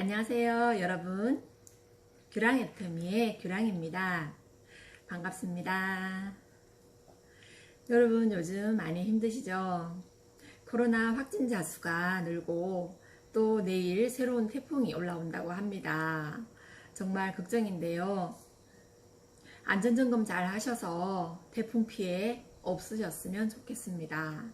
안녕하세요, 여러분. 규랑의 터미의 규랑입니다. 반갑습니다. 여러분, 요즘 많이 힘드시죠? 코로나 확진자 수가 늘고 또 내일 새로운 태풍이 올라온다고 합니다. 정말 걱정인데요. 안전점검 잘 하셔서 태풍 피해 없으셨으면 좋겠습니다.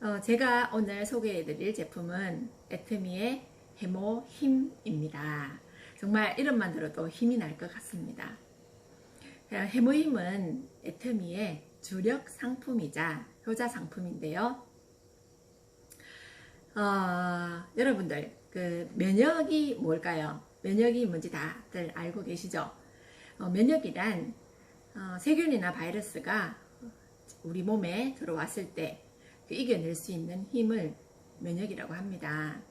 어, 제가 오늘 소개해드릴 제품은 에트미의 해모 힘입니다. 정말 이름만 들어도 힘이 날 것 같습니다. 어, 해모 힘은 에트미의 주력 상품이자 효자 상품인데요. 어, 여러분들 그 면역이 뭘까요? 면역이 뭔지 다들 알고 계시죠? 어, 면역이란 어, 세균이나 바이러스가 우리 몸에 들어왔을 때 그 이겨낼 수 있는 힘을 면역이라고 합니다.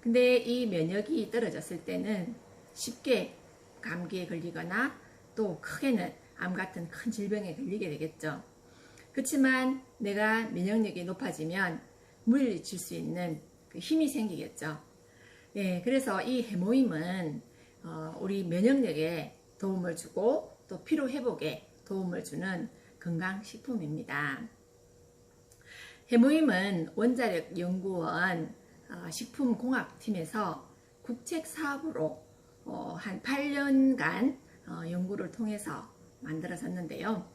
근데 이 면역이 떨어졌을 때는 쉽게 감기에 걸리거나 또 크게는 암 같은 큰 질병에 걸리게 되겠죠. 그렇지만 내가 면역력이 높아지면 물리칠 수 있는 그 힘이 생기겠죠. 예, 그래서 이 해모임은 어, 우리 면역력에 도움을 주고 또 피로 회복에 도움을 주는 건강식품입니다. 해모임은 원자력 연구원 어, 식품공학팀에서 국책 사업으로 어, 한 8년간 어, 연구를 통해서 만들어졌는데요.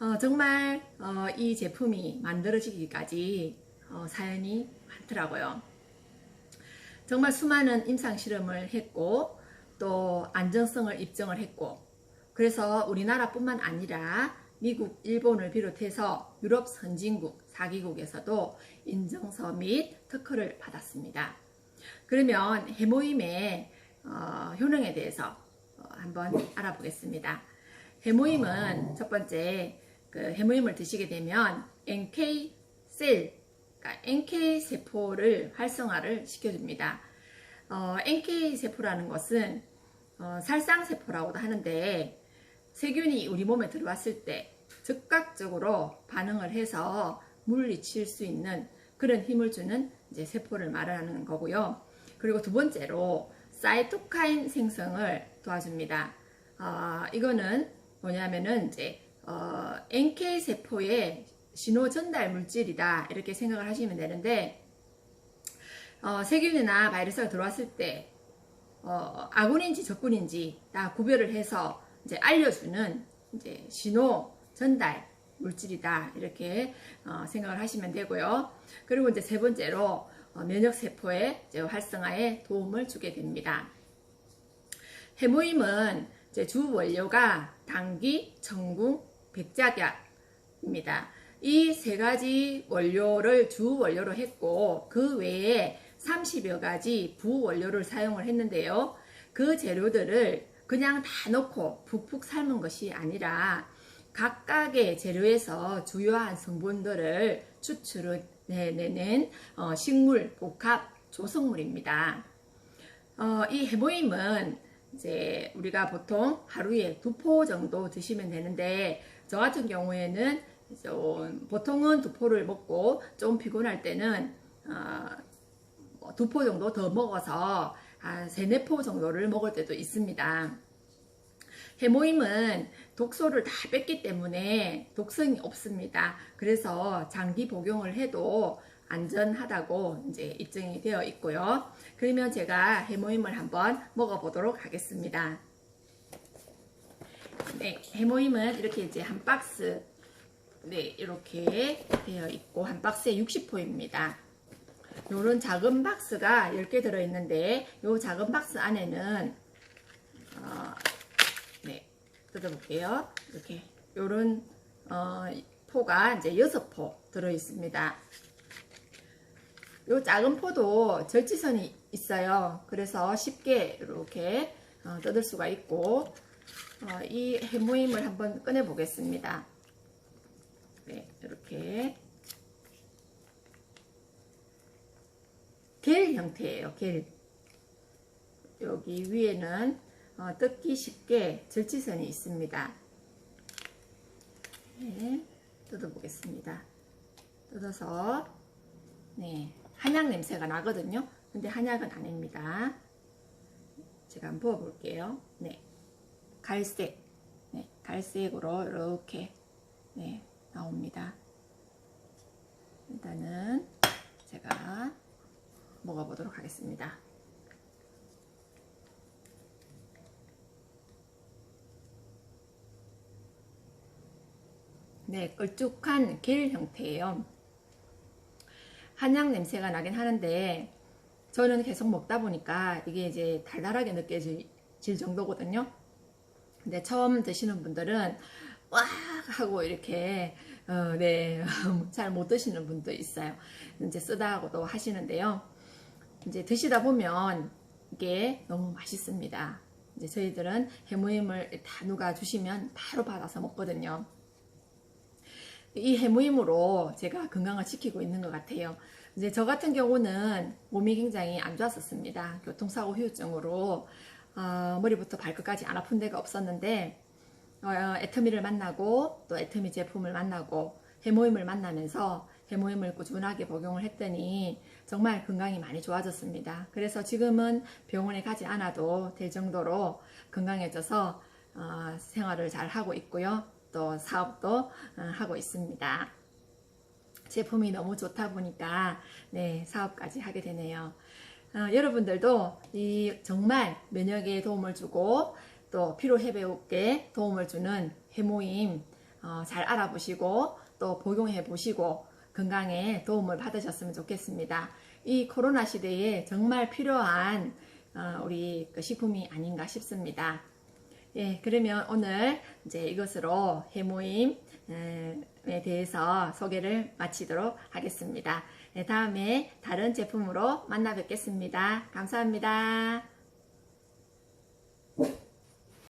어, 정말 어, 이 제품이 만들어지기까지 어, 사연이 많더라고요. 정말 수많은 임상 실험을 했고 또 안전성을 입증을 했고 그래서 우리나라뿐만 아니라 미국, 일본을 비롯해서 유럽 선진국 4기국에서도 인정서 및 특허를 받았습니다. 그러면 해모임의 어, 효능에 대해서 어, 한번 알아보겠습니다. 해모임은 첫 번째 그 해모임을 드시게 되면 NK 셀, 그러니까 NK 세포를 활성화를 시켜줍니다. 어, NK 세포라는 것은 어, 살상 세포라고도 하는데 세균이 우리 몸에 들어왔을 때 즉각적으로 반응을 해서 물리칠 수 있는 그런 힘을 주는 이제 세포를 말하는 거고요. 그리고 두 번째로 사이토카인 생성을 도와줍니다. 어, 이거는 뭐냐면은 이제 어, NK 세포의 신호 전달 물질이다 이렇게 생각을 하시면 되는데 어, 세균이나 바이러스가 들어왔을 때 어, 아군인지 적군인지 다 구별을 해서 이제 알려주는 이제 신호 전달 물질이다 이렇게 어, 생각을 하시면 되고요. 그리고 이제 세 번째로 어, 면역 세포의 활성화에 도움을 주게 됩니다. 해모임은 주 원료가 당귀, 청궁, 백작약입니다. 이 세 가지 원료를 주 원료로 했고 그 외에 30여 가지 부원료를 사용을 했는데요. 그 재료들을 그냥 다 넣고 푹푹 삶은 것이 아니라 각각의 재료에서 주요한 성분들을 추출해내는 어, 식물 복합 조성물입니다. 어, 이 해모임은 이제 우리가 보통 하루에 두 포 정도 드시면 되는데 저 같은 경우에는 보통은 두 포를 먹고 좀 피곤할 때는 어, 뭐 두포 정도 더 먹어서 한 세네 포 정도를 먹을 때도 있습니다. 해모임은 독소를 다 뺐기 때문에 독성이 없습니다. 그래서 장기 복용을 해도 안전하다고 이제 입증이 되어 있고요. 그러면 제가 해모임을 한번 먹어보도록 하겠습니다. 네, 해모임은 이렇게 이제 한 박스 네, 이렇게 되어 있고 한 박스에 60포입니다. 요런 작은 박스가 10개 들어있는데 요 작은 박스 안에는 어, 네 뜯어볼게요 이렇게 요런 어, 포가 이제 6포 들어있습니다 요 작은 포도 절지선이 있어요 그래서 쉽게 이렇게 어, 뜯을 수가 있고 어, 이 해모임을 한번 꺼내 보겠습니다 네 이렇게 겔 형태예요. 겔. 여기 위에는 어, 뜯기 쉽게 절지선이 있습니다. 네, 뜯어보겠습니다. 뜯어서 네, 한약 냄새가 나거든요. 근데 한약은 아닙니다. 제가 한번 부어 볼게요. 네. 갈색. 네. 갈색으로 이렇게 네, 나옵니다. 일단은 제가 먹어보도록 하겠습니다. 네, 걸쭉한 겔 형태예요. 한약 냄새가 나긴 하는데 저는 계속 먹다 보니까 이게 이제 달달하게 느껴질 정도거든요. 근데 처음 드시는 분들은 와 하고 이렇게 어, 네, 잘 못 드시는 분도 있어요. 이제 쓰다하고도 하시는데요. 이제 드시다 보면 이게 너무 맛있습니다. 이제 저희들은 해무임을 다 누가 주시면 바로 받아서 먹거든요. 이 해무임으로 제가 건강을 지키고 있는 것 같아요. 이제 저 같은 경우는 몸이 굉장히 안 좋았었습니다. 교통사고 후유증으로 어, 머리부터 발끝까지 안 아픈 데가 없었는데 어, 애터미를 만나고 또 애터미 제품을 만나고 해모임을 만나면서 해모임을 꾸준하게 복용을 했더니 정말 건강이 많이 좋아졌습니다. 그래서 지금은 병원에 가지 않아도 될 정도로 건강해져서 어, 생활을 잘 하고 있고요. 또 사업도 어, 하고 있습니다. 제품이 너무 좋다 보니까 네 사업까지 하게 되네요. 어, 여러분들도 이 정말 면역에 도움을 주고 또 피로 회복에 도움을 주는 해모임 어, 잘 알아보시고 또 복용해 보시고 건강에 도움을 받으셨으면 좋겠습니다. 이 코로나 시대에 정말 필요한 어, 우리 그 식품이 아닌가 싶습니다. 예, 그러면 오늘 이제 이것으로 해모임에 대해서 소개를 마치도록 하겠습니다. 네, 다음에 다른 제품으로 만나 뵙겠습니다. 감사합니다.